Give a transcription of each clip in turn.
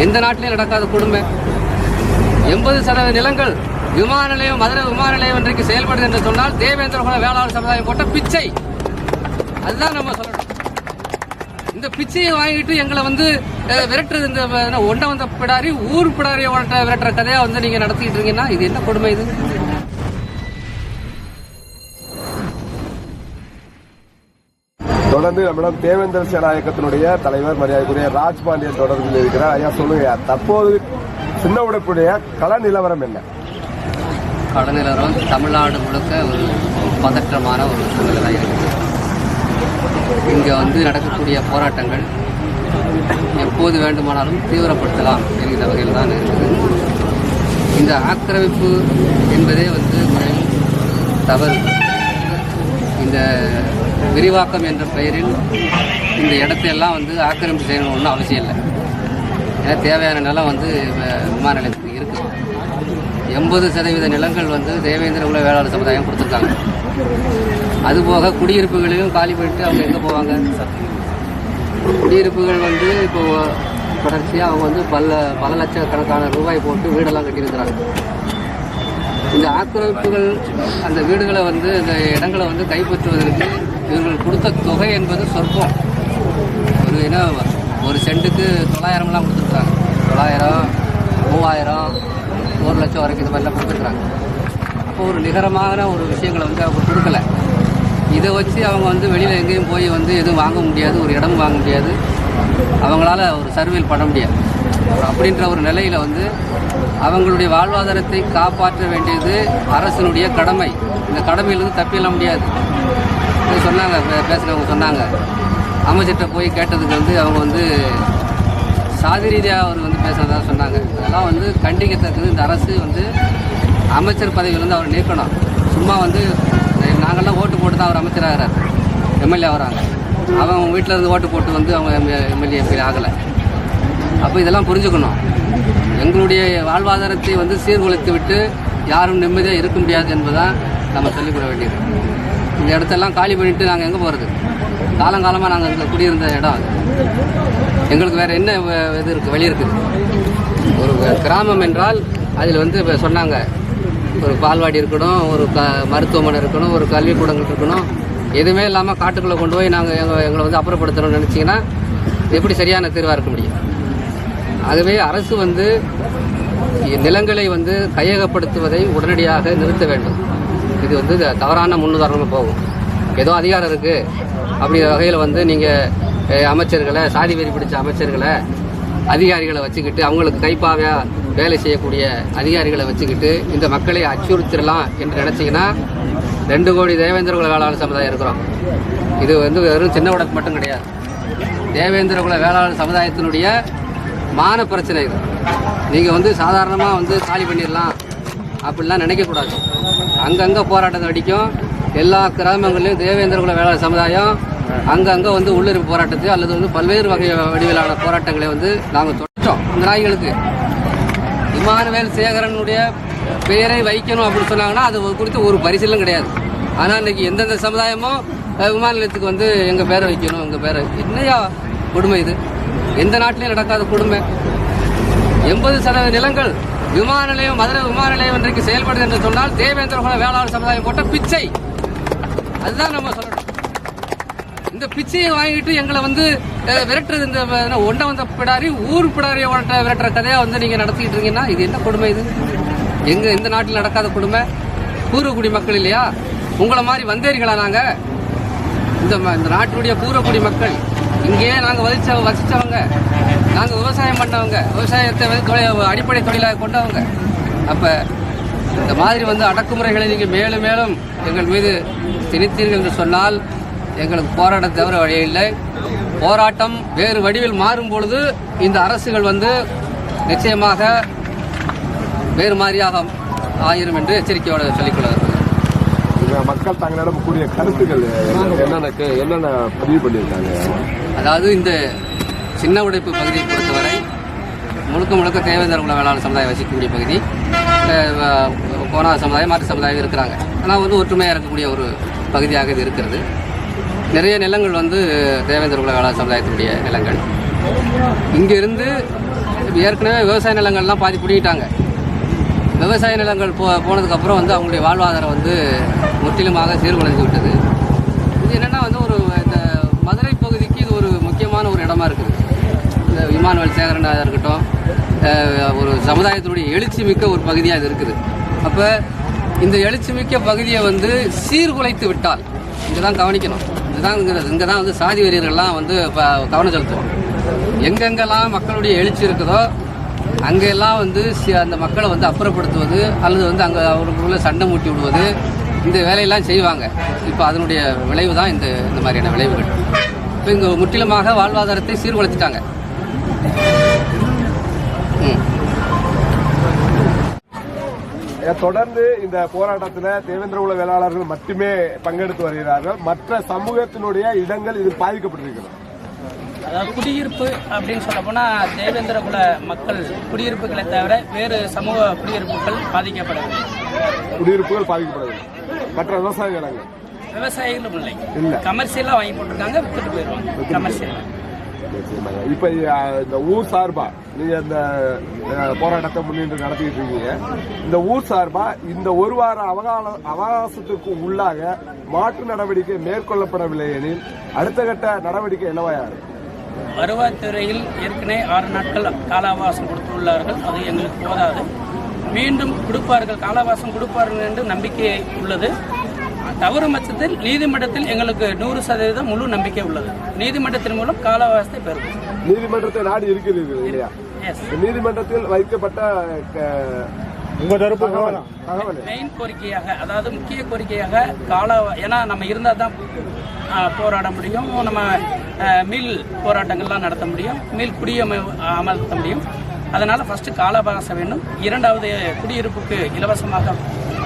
எந்த நாட்டிலையும் நடக்காத கொடுமை. எண்பது சதவீத நிலங்கள் விமான நிலையம் மதுரை விமான நிலையம் இன்றைக்கு செயல்படுது என்று சொன்னால் தேவேந்திர குல வேளாண் சமுதாயம் போட்ட பிச்சை. அதுதான் நம்ம சொல்லணும். இந்த பிச்சையை வாங்கிட்டு எங்களை வந்து விரட்டுறது இந்த அஹ், ஒண்ட வந்த பிடாரி ஊர் பிடாரியை விரட்டுற கதையா வந்து நீங்க நடத்திட்டு இருக்கீங்கன்னா இது என்ன கொடுமை இது? தொடர்ந்து நம்மிடம் தேவேந்திர சேனா இயக்கத்தினுடைய தலைவர் மரியாதைக்குரிய ராஜ்பாண்டியன் தொடர்பில் இருக்கிறார். ஐயா சொல்லுங்க தற்போது சின்ன உடைப்புடைய கள நிலவரம் என்ன? கடநிலவரம் தமிழ்நாடு முழுக்க ஒரு பதற்றமான ஒரு சூழ்நிலை தான் இருக்குது. இங்கே வந்து நடக்கக்கூடிய போராட்டங்கள் எப்போது வேண்டுமானாலும் தீவிரப்படுத்தலாம் என்கிற வகையில் தான் இருக்குது. இந்த ஆக்கிரமிப்பு என்பதே வந்து தவறு. இந்த விரிவாக்கம் என்ற பெயரில் இந்த இடத்தையெல்லாம் வந்து ஆக்கிரமிப்பு செய்யணும் ஒன்றும் அவசியம் இல்லை. ஏன்னா தேவையான நிலம் வந்து விமான நிலையத்துக்கு இருக்குது எண்பது சதவீத நிலங்கள் வந்து தேவேந்திர உள்ள வேளாண் சமுதாயம் கொடுத்துருக்காங்க. அதுபோக குடியிருப்புகளையும் காலி பண்ணிட்டு அவங்க எங்கே போவாங்க? குடியிருப்புகள் வந்து இப்போ தொடர்ச்சியாக அவங்க வந்து பல பல லட்சக்கணக்கான ரூபாய் போட்டு வீடெல்லாம் கட்டியிருக்கிறாங்க. இந்த ஆக்கிரமிப்புகள் அந்த வீடுகளை வந்து இந்த இடங்களை வந்து கைப்பற்றுவதற்கு இவர்கள் கொடுத்த தொகை என்பது சொற்பம். ஒரு என்ன ஒரு சென்ட்டுக்கு தொள்ளாயிரம்லாம் கொடுத்துருக்குறாங்க. தொள்ளாயிரம் மூவாயிரம் ஒரு லட்சம் வரைக்கும் இது மாதிரிலாம் கொடுத்துருக்குறாங்க. அப்போ ஒரு நிகரமான ஒரு விஷயங்களை வந்து அவங்க கொடுக்கல. இதை வச்சு அவங்க வந்து வெளியில் எங்கேயும் போய் வந்து எதுவும் வாங்க முடியாது ஒரு இடம் வாங்க முடியாது. அவங்களால ஒரு சர்வேல் பண்ண முடியாது. அப்படின்ற ஒரு நிலையில் வந்து அவங்களுடைய வாழ்வாதாரத்தை காப்பாற்ற வேண்டியது அரசினுடைய கடமை. இந்த கடமையிலிருந்து தப்பிட முடியாது. போய் சொன்னாங்க பேசினவங்க சொன்னாங்க. அமைச்சர்கிட்ட போய் கேட்டதுக்கு வந்து அவங்க வந்து சாதி ரீதியாக அவர் வந்து பேசுகிறதா சொன்னாங்க. அதெல்லாம் வந்து கண்டிக்கத்தக்கது. இந்த அரசு வந்து அமைச்சர் பதவியிலேருந்து அவர் நீக்கணும். சும்மா வந்து நாங்கள்லாம் ஓட்டு போட்டு தான் அவர் அமைச்சராகிறார் எம்எல்ஏ ஆகிறாங்க. அவன் வீட்டில் இருந்து ஓட்டு போட்டு வந்து அவங்க எம்எல்ஏ எம்பி ஆகலை. அப்போ இதெல்லாம் புரிஞ்சுக்கணும். எங்களுடைய வாழ்வாதாரத்தை வந்து சீர்குலைத்து விட்டு யாரும் நிம்மதியாக இருக்க முடியாது என்பதான் நம்ம சொல்லிக் கொள்ள வேண்டியது. இந்த இடத்தெல்லாம் காலி பண்ணிட்டு நாங்கள் எங்கே போகிறது காலங்காலமாக நாங்கள் இங்கே குடியிருந்த இடம் அது. எங்களுக்கு வேறு என்ன வ- இது இருக்குது வழி இருக்குது? ஒரு கிராமம் என்றால் அதில் வந்து இப்போ சொன்னாங்க ஒரு பால்வாடி இருக்கணும் ஒரு க மருத்துவமனை இருக்கணும் ஒரு கல்விக்கூடங்கள் இருக்கணும். எதுவுமே இல்லாமல் காட்டுக்குள்ளே கொண்டு போய் நாங்கள் எங்கள் எங்களை வந்து அப்புறப்படுத்தணும்னு நினச்சிங்கன்னா எப்படி சரியான தீர்வாக இருக்க முடியும்? ஆகவே அரசு வந்து நிலங்களை வந்து கையகப்படுத்துவதை உடனடியாக நிறுத்த வேண்டும். இது வந்து த- தவறான முன்னுதாரணமாக போகும். ஏதோ அதிகாரம் இருக்குது அப்படிங்கிற வகையில் வந்து நீங்கள் அமைச்சர்களை சாதி வெறி பிடிச்ச அமைச்சர்களை அதிகாரிகளை வச்சுக்கிட்டு அவங்களுக்கு கைப்பாவையாக வேலை செய்யக்கூடிய அதிகாரிகளை வச்சுக்கிட்டு இந்த மக்களை அச்சுறுத்திடலாம் என்று நினச்சிங்கன்னா ரெண்டு கோடி தேவேந்திர குல வேளாண் சமுதாயம் இருக்கிறோம். இது வந்து வெறும் சின்ன உடம்பு மட்டும் கிடையாது. தேவேந்திர குல வேளாண் சமுதாயத்தினுடைய மான பிரச்சனை இது. நீங்கள் வந்து சாதாரணமாக வந்து காலி பண்ணிடலாம். அப்படிலாம் நினைக்கக்கூடாது. அங்கங்கே போராட்டம் அடிக்கும் எல்லா கிராமங்களிலும் தேவேந்திர குல வேளாண் சமுதாயம் அங்கங்கே வந்து உள்ளிருப்பு போராட்டத்தை அல்லது வந்து பல்வேறு வகை வடிவிலான போராட்டங்களை வந்து நாங்கள் தொடர்ச்சோம் இந்த நாய்களுக்கு. இமானுவேல் சேகரனுடைய பெயரை வைக்கணும் அப்படின்னு சொன்னாங்கன்னா அது குறித்து ஒரு பரிசீலனை கிடையாது. ஆனால் இன்னைக்கு எந்தெந்த சமுதாயமோ விமான நிலையத்துக்கு வந்து எங்கள் பேரை வைக்கணும் எங்கள் பேரை என்னையா கொடுமை இது? எந்த நாட்டிலையும் நடக்காத கொடுமை. எண்பது சதவீத நிலங்கள் விமான நிலையம் மதுரை விமான நிலையம் இன்றைக்கு செயல்படுது என்று சொன்னால் தேவேந்திர குல வேளாண் சமுதாயம் போட்ட பிச்சை. அதுதான் நம்ம சொல்லணும். இந்த பிச்சையை வாங்கிட்டு எங்களை வந்து விரட்டுறது இந்த ஒன்றை ஒண்ட வந்த பிடாரி ஊர் பிடாரியை ஓட்ட விரட்டுற கதையா வந்து நீங்க நடத்திட்டு இருக்கீங்கன்னா இது என்ன கொடுமை இது? எங்க இந்த நாட்டில் நடக்காத கொடுமை? பூர்வக்குடி மக்கள் இல்லையா? உங்களை மாதிரி வந்தேரிகளா நாங்க? இந்த நாட்டினுடைய இந்த பூர்வக்குடி மக்கள். இங்கேயே நாங்கள் வசிச்ச வசிச்சவங்க. நாங்கள் விவசாயம் பண்ணவங்க. விவசாயத்தை வந்து தொழில் அடிப்படை தொழிலாக கொண்டவங்க. அப்போ இந்த மாதிரி வந்து அடக்குமுறைகளை நீங்கள் மேலும் மேலும் எங்கள் மீது திணித்தீர்கள் என்று சொன்னால் எங்களுக்கு போராட்டம் தவிர வழியில்லை போராட்டம் வேறு வடிவில் மாறும் பொழுது இந்த அரசுகள் வந்து நிச்சயமாக வேறு மாதிரியாக ஆயிரும் என்று எச்சரிக்கையோடு சொல்லிக்கொள்ள இந்த மக்கள் தங்களிடம் கூடிய கருத்துக்கள் என்னென்ன என்னென்ன பதிவு பண்ணியிருக்காங்க? அதாவது இந்த சின்ன உடைப்பு பகுதியை பொறுத்தவரை முழுக்க முழுக்க தேவேந்திர குல வேளாண் சமுதாயம் வசிக்கக்கூடிய பகுதி. கோனா சமுதாயம் மாற்று சமுதாயம் இருக்கிறாங்க. ஆனால் வந்து ஒற்றுமையாக இருக்கக்கூடிய ஒரு பகுதியாக இது இருக்கிறது. நிறைய நிலங்கள் வந்து தேவேந்திர குல வேளாண் சமுதாயத்தினுடைய நிலங்கள். இங்கிருந்து இப்போ ஏற்கனவே விவசாய நிலங்கள்லாம் பாதி பிடிக்கிட்டாங்க விவசாய நிலங்கள் போ போனதுக்கப்புறம் வந்து அவங்களுடைய வாழ்வாதாரம் வந்து முற்றிலுமாக சீர்குலைந்து விட்டது. இது என்னென்னா வந்து ஒரு இந்த மதுரை பகுதிக்கு இது ஒரு முக்கியமான ஒரு இடமா இருக்குது. இந்த விமானவல் இருக்கட்டும் ஒரு சமுதாயத்தினுடைய எழுச்சி மிக்க ஒரு பகுதியாக இது இருக்குது. அப்போ இந்த எழுச்சி மிக்க பகுதியை வந்து சீர்குலைத்து விட்டால் இங்கே தான் கவனிக்கணும். இதுதான் இங்கே இங்கே தான் வந்து சாதி வெறியர்கள்லாம் வந்து இப்போ கவனம் செலுத்துவோம் எங்கெங்கெல்லாம் மக்களுடைய எழுச்சி இருக்குதோ அங்கெல்லாம் வந்து அந்த மக்களை வந்து அப்புறப்படுத்துவது அல்லது வந்து அங்கே அவர்களுக்குள்ள சண்டை மூட்டி விடுவது இந்த வேலையெல்லாம் செய்வாங்க. இப்போ அதனுடைய விளைவு தான் இந்த இந்த மாதிரியான விளைவுகள். இப்போ இங்கே முற்றிலுமாக வாழ்வாதாரத்தை சீர்குலைச்சிட்டாங்க. தொடர்ந்து இந்த போராட்டத்தில் தேவேந்திர குல வேளாளர்கள் மட்டுமே பங்கெடுத்து வருகிறார்கள். மற்ற சமூகத்தினுடைய இடங்கள் இதில் பாதிக்கப்பட்டிருக்கிறது. அதாவது குடியிருப்பு அப்படின்னு சொல்ல போனா தேவேந்திர குல மக்கள் குடியிருப்புகளை தவிர வேறு சமூக குடியிருப்புகள் பாதிக்கப்படவில்லை. குடியிருப்புகள் பாதிக்கப்படவில்லை. மற்ற விவசாய நிலங்கள் விவசாயிகளும் இல்லை. இல்ல. கமர்ஷியலா வாங்கி போட்டிருக்காங்க வித்துட்டு போயிடுவாங்க கமர்ஷியல் நிச்சயமாக. இந்த ஊர் சார்பாக நீங்கள் இந்த போராட்டத்தை முன்னின்று நடத்திட்டு இருக்கீங்க இந்த ஊர் சார்பாக இந்த ஒரு வார அவகால அவகாசத்துக்கு உள்ளாக மாற்று நடவடிக்கை மேற்கொள்ளப்படவில்லை எனில் அடுத்த கட்ட நடவடிக்கை என்னவா இருக்கும் வருவாய்த்துறையில் ஏற்கனவே ஆறு நாட்கள் காலாவாசம் கொடுத்துள்ளார்கள். அது எங்களுக்கு போதாது. மீண்டும் கொடுப்பார்கள் காலாவாசம் கொடுப்பார்கள் என்று நம்பிக்கை உள்ளது. தவறும் பட்சத்தில் நீதிமன்றத்தில் எங்களுக்கு நூறு சதவீதம் முழு நம்பிக்கை உள்ளது. நீதிமன்றத்தின் மூலம் கால அவகாசத்தை பெறுவோம் நீதிமன்றத்தை நாடி இருக்கிறீர்கள் இல்லையா? நீதிமன்றத்தில் வைக்கப்பட்ட உங்க தரப்பு மெயின் கோரிக்கையாக அதாவது முக்கிய கோரிக்கையாக கால ஏன்னா நம்ம இருந்தால் தான் போராட முடியும். நம்ம மீள் போராட்டங்கள்லாம் நடத்த முடியும். மீள் குடியம அமர்த்த முடியும். அதனால் ஃபஸ்ட்டு கால அவகாசம் வேண்டும் இரண்டாவது குடியிருப்புக்கு இலவசமாக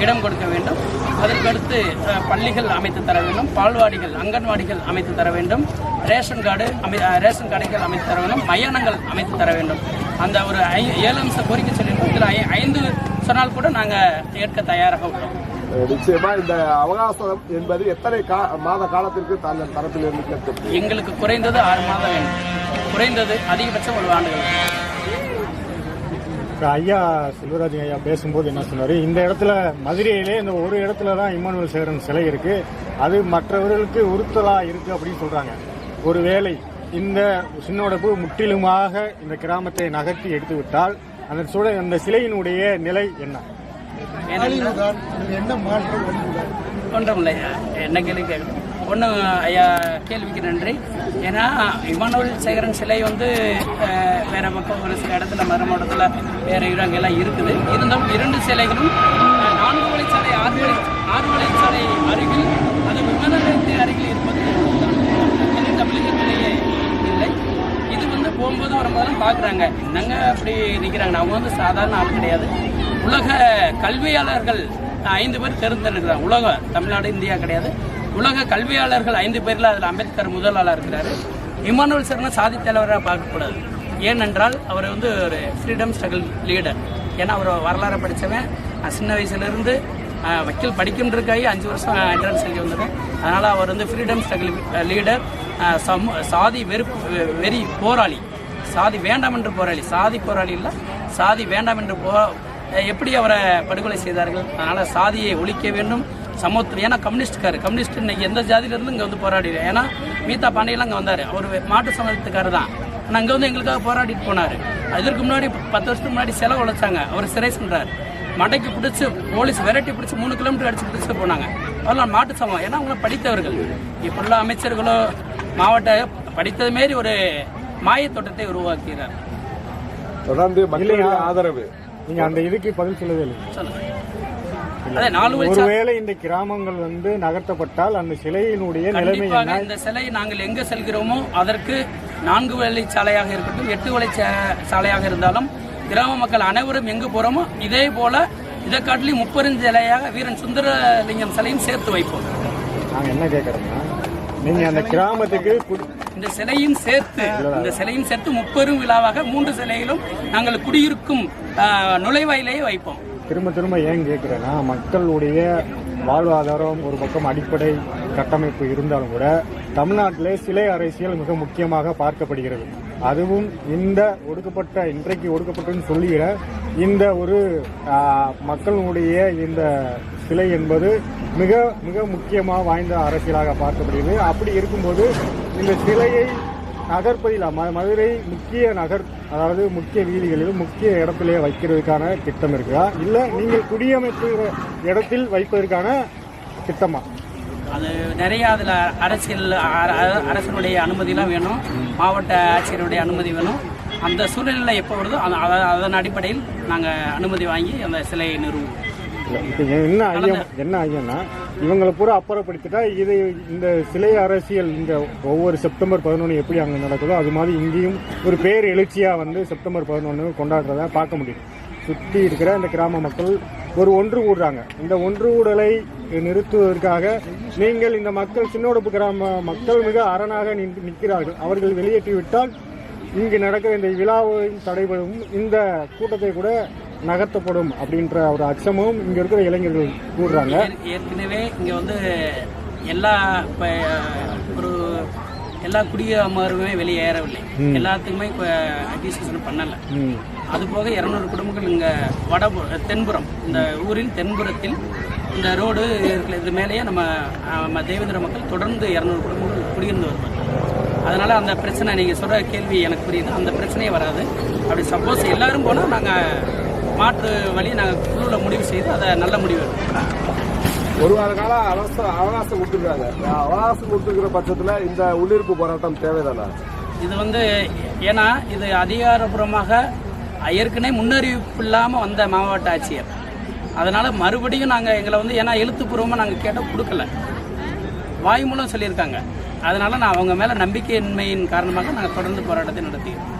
இடம் கொடுக்க வேண்டும். அதற்கடுத்து பள்ளிகள் அமைத்து தர வேண்டும். பால்வாடிகள் அங்கன்வாடிகள் அமைத்து தர வேண்டும். ரேஷன் கார்டு அமை ரேஷன் கடைகள் அமைத்து தர வேண்டும். மயானங்கள் அமைத்து தர வேண்டும். அந்த ஒரு ஐ ஏழு அம்ச கோரிக்கை சொல்லியிருக்கோம். இதில் ஐ- ஐந்து சொன்னால் கூட நாங்கள் ஏற்க தயாராக உள்ளோம். நிச்சயமா இந்த அவகாசம் என்பது எத்தனை மாத காலத்திற்கு தாங்கள் தரப்பில் இருந்து எங்களுக்கு குறைந்தது ஆறு மாதம் வேண்டும். குறைந்தது அதிகபட்சம் ஒரு ஆண்டுகள். இப்ப ஐயா செல்வராஜ் ஐயா பேசும்போது என்ன சொன்னாரு? இந்த இடத்துல மதுரையிலே இந்த ஒரு இடத்துல தான் இம்மானுவல் சேரன் சிலை இருக்கு. அது மற்றவர்களுக்கு உறுத்தலா இருக்கு அப்படின்னு சொல்றாங்க. ஒருவேளை இந்த சின்னோடப்பு முற்றிலுமாக இந்த கிராமத்தை நகர்த்தி எடுத்து விட்டால் அந்த சுட அந்த சிலையினுடைய நிலை என்ன? ஏனென்றால் ஒன்றுமில்லை என்ன கேள்வி ஒன்றும் ஒன்று ஐயா கேள்விக்கு நன்றி. ஏன்னா இமானுவல் சேகரன் சிலை வந்து வேற பக்கம் ஒரு சில இடத்துல மர மாவட்டத்தில் வேற இடங்கள்லாம் இருக்குது. இருந்தாலும் இரண்டு சிலைகளும் நான்கு வழிச்சாலை ஆறு வழி ஆறு வழிச்சாலை அருகில் அது விமான நிலையத்தின் அருகில் இருப்பது தமிழகத்திலேயே இல்லை. இது வந்து போகும்போது வரும்போதெல்லாம் பார்க்குறாங்க. என்னங்க அப்படி நிற்கிறாங்க அவங்க வந்து சாதாரண ஆள் கிடையாது. உலக கல்வியாளர்கள் ஐந்து பேர் தேர்ந்தெடுக்கிறாங்க. உலகம் தமிழ்நாடு இந்தியா கிடையாது. உலக கல்வியாளர்கள் ஐந்து பேரில் அதில் அம்பேத்கர் முதல் ஆளாக இருக்கிறாரு. இமானுவல் சரண சாதி தலைவராக பார்க்கக்கூடாது ஏனென்றால் அவர் வந்து ஒரு ஃப்ரீடம் ஸ்ட்ரகிள் லீடர் ஏன்னா அவர் வரலாறு படித்தவன் சின்ன வயசுலேருந்து வக்கீல் படிக்கின்றதுக்காகி அஞ்சு வருஷம் என்ட்ரன்ஸ் எழுதி வந்தேன் அதனால் அவர் வந்து ஃப்ரீடம் ஸ்ட்ரகிள் லீடர் சம சாதி வெறுப்பு வெ- வெறி போராளி. சாதி வேண்டாம் என்று போராளி. சாதி போராளி இல்லை சாதி வேண்டாம் என்று போ எப்படி அவரை படுகொலை செய்தார்கள்? அதனால் சாதியை ஒழிக்க வேண்டும். சமத்துவம் ஏன்னா கம்யூனிஸ்ட்காரு. கம்யூனிஸ்ட் இன்னைக்கு எந்த ஜாதியிலிருந்து இங்கே வந்து போராடி ஏன்னா மீதா பாண்டியெல்லாம் இங்கே வந்தார். அவர் மாட்டு சமூகத்துக்காரர் தான். ஆனால் அங்கே வந்து எங்களுக்காக போராடிட்டு போனார். இதற்கு முன்னாடி பத்து வருஷத்துக்கு முன்னாடி செலவு உழைச்சாங்க அவர் சிறை சென்றார். மடைக்கு பிடிச்சி போலீஸ் விரட்டி பிடிச்சி மூணு கிலோமீட்டர் அடிச்சு பிடிச்சு போனாங்க. அதெல்லாம் மாட்டு சமம் ஏன்னா அவங்க படித்தவர்கள். இப்போல்லாம் அமைச்சர்களோ மாவட்ட படித்தது மாரி ஒரு மாயத் தோட்டத்தை உருவாக்கிறார் தொடர்ந்து? ஆதரவு. நீங்க அந்த இதுக்கு பதில் சொல்லவே இல்லை சொல்லுங்க அதே நாலு வழி ஒருவேளை இந்த கிராமங்கள் வந்து நகர்த்தப்பட்டால் அந்த சிலையினுடைய நிலைமை இந்த சிலை நாங்கள் எங்க செல்கிறோமோ அதற்கு நான்கு வழி சாலையாக இருக்கட்டும் எட்டு வழி சாலையாக இருந்தாலும் கிராம மக்கள் அனைவரும் எங்கு போறோமோ இதே போல இதை காட்டிலும் முப்பெரும் சிலையாக வீரன் சுந்தரலிங்கம் சிலையும் சேர்த்து வைப்போம். நாங்க என்ன கேட்கறோம்னா நீங்க அந்த கிராமத்துக்கு இந்த சிலையும் சேர்த்து இந்த சிலையும் சேர்த்து முப்பெரும் விழாவாக மூன்று சிலைகளும் நாங்கள் குடியிருக்கும் நுழைவாயிலேயே வைப்போம். திரும்ப திரும்ப ஏன் கேட்குறேன்னா மக்களுடைய வாழ்வாதாரம் ஒரு பக்கம் அடிப்படை கட்டமைப்பு இருந்தாலும் கூட தமிழ்நாட்டிலே சிலை அரசியல் மிக முக்கியமாக பார்க்கப்படுகிறது. அதுவும் இந்த ஒடுக்கப்பட்ட இன்றைக்கு ஒடுக்கப்பட்டன்னு சொல்லிட இந்த ஒரு மக்களுடைய இந்த சிலை என்பது மிக மிக முக்கியமாக வாய்ந்த அரசியலாக பார்க்கப்படுகிறது. அப்படி இருக்கும்போது இந்த சிலையை நகர்ப்பதில் ம- மதுரை முக்கிய நகர் அதாவது முக்கிய வீதிகளிலும் முக்கிய இடத்திலே வைக்கிறதுக்கான திட்டம் இருக்குதா? இல்லை நீங்கள் குடியமைப்பு இடத்தில் வைப்பதற்கான திட்டமா? அது நிறைய அதில் அரசியல் அரசனுடைய அனுமதிலாம் வேணும் மாவட்ட ஆட்சியருடைய அனுமதி வேணும். அந்த சூழ்நிலையில் எப்போ வருதோ அதன் அடிப்படையில் நாங்கள் அனுமதி வாங்கி அந்த சிலையை இப்போ என்ன ஐயம்? என்ன ஐயம்னா இவங்களை பூரா அப்புறப்படுத்திட்டா இது இந்த சிலை அரசியல் இந்த ஒவ்வொரு செப்டம்பர் பதினொன்று எப்படி அங்கே நடக்குதோ அது மாதிரி இங்கேயும் ஒரு பேர் எழுச்சியாக வந்து செப்டம்பர் பதினொன்று கொண்டாடுறத பார்க்க முடியும் சுற்றி இருக்கிற இந்த கிராம மக்கள் ஒரு ஒன்று கூடுறாங்க. இந்த ஒன்று கூடலை நிறுத்துவதற்காக நீங்கள் இந்த மக்கள் சின்னோடப்பு கிராம மக்கள் மிக அரணாக நின்று- நிற்கிறார்கள். அவர்கள் வெளியேற்றி விட்டால் இங்கு நடக்கிற இந்த விழாவையும் தடைபடும் இந்த கூட்டத்தை கூட நகர்த்தப்படும் அப்படின்ற ஒரு அச்சமும் இங்க இருக்கிற இளைஞர்கள் கூறுறாங்க. ஏற்- ஏற்கனவே இங்கே வந்து எல்லா இப்போ ஒரு எல்லா குடியமர்வுமே வெளியேறவில்லை. எல்லாத்துக்குமே இப்போ அட்மினிஸ்ட்ரேஷன் பண்ணலை. அது போக இரநூறு குடும்பங்கள் இங்கே வட தென்புறம் இந்த ஊரின் தென்புறத்தில் இந்த ரோடு இருக்கிற இது மேலேயே நம்ம தேவேந்திர மக்கள் தொடர்ந்து இரநூறு குடும்பங்கள் குடியிருந்து வருவாங்க. அதனால அந்த பிரச்சனை நீங்கள் சொல்கிற கேள்வி எனக்கு புரியுது. அந்த பிரச்சனையே வராது. அப்படி சப்போஸ் எல்லாரும் போனால் நாங்கள் மாற்று வழி நாங்கள் குழுவில் முடிவு செய்து அதை நல்ல முடிவு. ஒரு வார காலம் அவசர அவகாசம் கொடுத்துருக்காங்க. அவகாசம் கொடுத்துருக்கிற பட்சத்துல இந்த உள்ளிருப்பு போராட்டம் தேவைதானா? இது வந்து ஏன்னா இது அதிகாரப்பூர்வமாக ஏற்கனவே முன்னறிவிப்பு இல்லாமல் வந்த மாவட்ட ஆட்சியர். அதனால மறுபடியும் நாங்கள் எங்களை வந்து ஏன்னா எழுத்துப்பூர்வமாக நாங்கள் கேட்டால் கொடுக்கல. வாய் மூலம் சொல்லியிருக்காங்க. அதனால நான் அவங்க மேலே நம்பிக்கையின்மையின் காரணமாக நாங்கள் தொடர்ந்து போராட்டத்தை நடத்திக்கிறோம்.